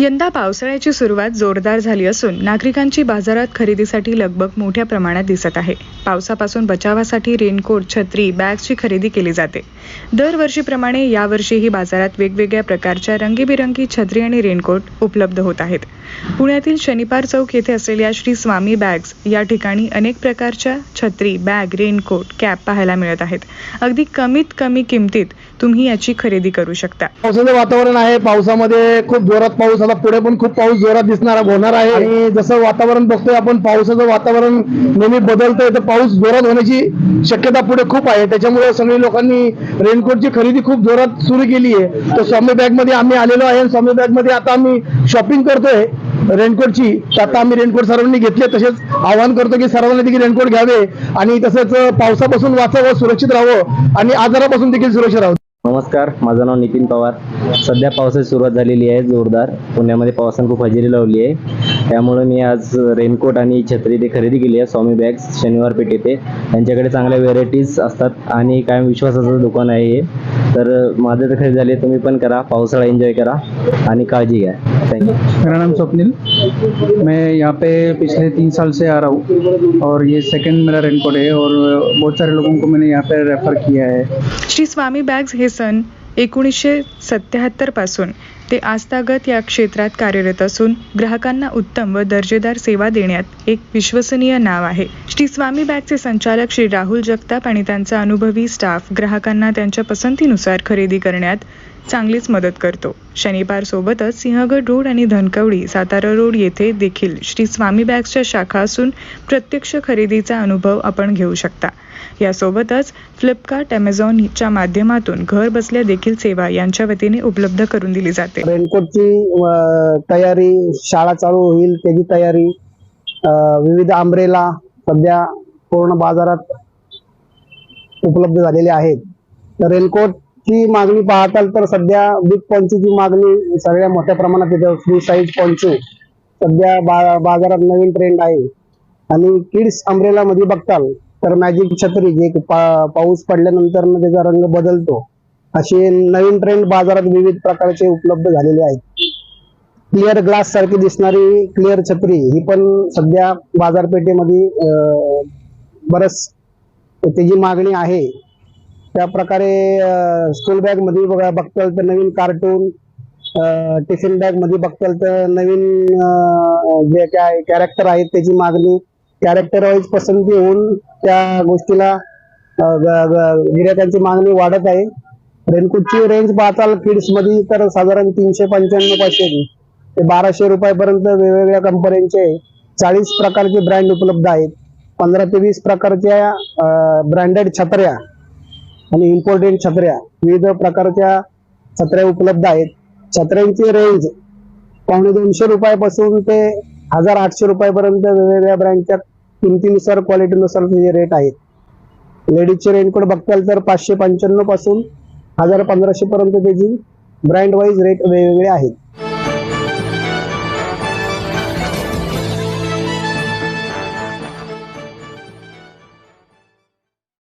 यंदा पावसाळ्याची सुरुवात जोरदार झाली असून नागरिकांची बाजारात खरेदीसाठी लगबग मोठ्या प्रमाणात दिसत आहे. पावसापासून बचावासाठी रेनकोट छत्री बॅग्सची खरेदी केली जाते. दरवर्षीप्रमाणे यावर्षीही बाजारात वेगवेगळ्या प्रकारच्या रंगीबिरंगी छत्री आणि रेनकोट उपलब्ध होत आहेत. पुण्यातील शनिपार चौक येथे असलेल्या श्री स्वामी बॅग्स या ठिकाणी अनेक प्रकारच्या छत्री बॅग रेनकोट कॅप पाहायला मिळत आहेत. अगदी कमीत कमी किमतीत तुम्ही याची खरेदी करू शकता. पावसाचं वातावरण आहे. पावसामध्ये खूप जोरात पाऊस आता पुढे पण खूप पाऊस जोरात दिसणार होणार आहे. आणि जसं वातावरण बघतोय आपण पावसाचं वातावरण नेहमी बदलतंय तर पाऊस जोरात होण्याची शक्यता पुढे खूप आहे. त्याच्यामुळे सगळी लोकांनी रेनकोटची खरेदी खूप जोरात सुरू केली आहे. तर स्वामी बॅगमध्ये आम्ही आलेलो आहे आणि स्वामी बॅगमध्ये आता आम्ही शॉपिंग करतोय रेनकोटची. तर आता आम्ही रेनकोट सर्वांनी घेतले तसेच आवाहन करतो की सर्वांनी देखील रेनकोट घ्यावे आणि तसंच पावसापासून वाचावं सुरक्षित राहावं आणि आजारापासून देखील सुरक्षित राहावं. नमस्कार माझं नाव नितीन पवार. सध्या पावसाची सुरुवात झालेली आहे जोरदार. पुण्यामध्ये पावसानं खूप हजेरी लावली आहे. त्यामुळे मी आज रेनकोट आणि छत्री ते खरेदी केली आहे स्वामी बॅग्स शनिवार पेठ येथे. त्यांच्याकडे चांगल्या व्हेरायटीज असतात आणि कायम विश्वासाचं दुकान आहे हे. तर माझं तर खरेदी झाली तुम्ही पण करा पावसाळा एन्जॉय करा आणि काळजी घ्या. थँक्यू मेरा नाम स्वप्निल. मैं यहाँ पे पिछले तीन साल से आ रहा हूँ और ये सेकंड मेरा रेनकोट है और बहुत सारे लोगों को मैंने यहाँ पे रेफर किया है। श्री स्वामी बॅग्स हे सन एकोणीसशे सत्याहत्तरपासून. ते आजतागत या क्षेत्रात कार्यरत असून ग्राहकांना उत्तम व दर्जेदार सेवा देण्यात एक विश्वसनीय नाव आहे. श्री स्वामी बॅगचे संचालक श्री राहुल जगताप आणि त्यांचा अनुभवी स्टाफ ग्राहकांना त्यांच्या पसंतीनुसार खरेदी करण्यात चांगलीच मदत करतो. शनिवार सोबतच सिंहगड रोड आणि धनकवडी सातारा रोड येथे देखील श्री स्वामी बॅग्सच्या शाखा असून प्रत्यक्ष खरेदीचा अनुभव आपण घेऊ शकता. यासोबतच फ्लिपकार्ट अमेझॉनच्या माध्यमातून घर बसल्या देखील सेवा यांच्या वतीने उपलब्ध करून दिली जाते. रेनकोटची तयारी शाळा चालू होईल त्याची तयारी विविध आंब्रेला सध्या पूर्ण बाजारात उपलब्ध झालेले आहेत. तर ती मागणी पाहताल तर सध्या बिग पॉन्चूची मागणी सगळ्या मोठ्या प्रमाणात येते. फ्री साईज पॉन्चू सध्या बा बाजारात नवीन ट्रेंड आहे. आणि किड्स अम्ब्रेला मध्ये बघताल तर मॅजिक छत्री जे पा, पाऊस पडल्यानंतर त्याचा रंग बदलतो. असे नवीन ट्रेंड बाजारात विविध प्रकारचे उपलब्ध झालेले आहेत. क्लिअर ग्लास सारखी दिसणारी क्लिअर छत्री ही पण सध्या बाजारपेठेमध्ये अं, बरंच त्याची मागणी आहे. त्या प्रकारे स्कूल बॅगमध्ये बघा बघताल तर नवीन कार्टून टिफिन बॅगमध्ये बघताल तर नवीन जे काय कॅरेक्टर आहेत त्याची मागणी कॅरेक्टर वाईज पसंती होऊन त्या गोष्टीला गिरायकांची मागणी वाढत आहे. रेनकोटची रेंज पाहताल किड्समध्ये तर साधारण तीनशे पंच्याण्णव पाचशे ते बाराशे रुपयापर्यंत वेगवेगळ्या कंपन्यांचे चाळीस प्रकारचे ब्रँड उपलब्ध आहेत. पंधरा ते वीस प्रकारच्या ब्रँडेड छत्र्या आणि इम्पॉर्टेंट छत्र्या. विविध प्रकारच्या छत्र्या उपलब्ध आहेत. छत्र्यांची रेंज पावणे दोनशे रुपयापासून ते हजार आठशे रुपयापर्यंत वेगवेगळ्या ब्रँडच्या किमतीनुसार क्वालिटीनुसार त्याचे रेट आहेत. लेडीजचे रेनकोट बघताल तर पाचशे पंच्याण्णवपासून हजार पंधराशे पर्यंत त्याची ब्रँड वाईज रेट वेगवेगळे आहेत.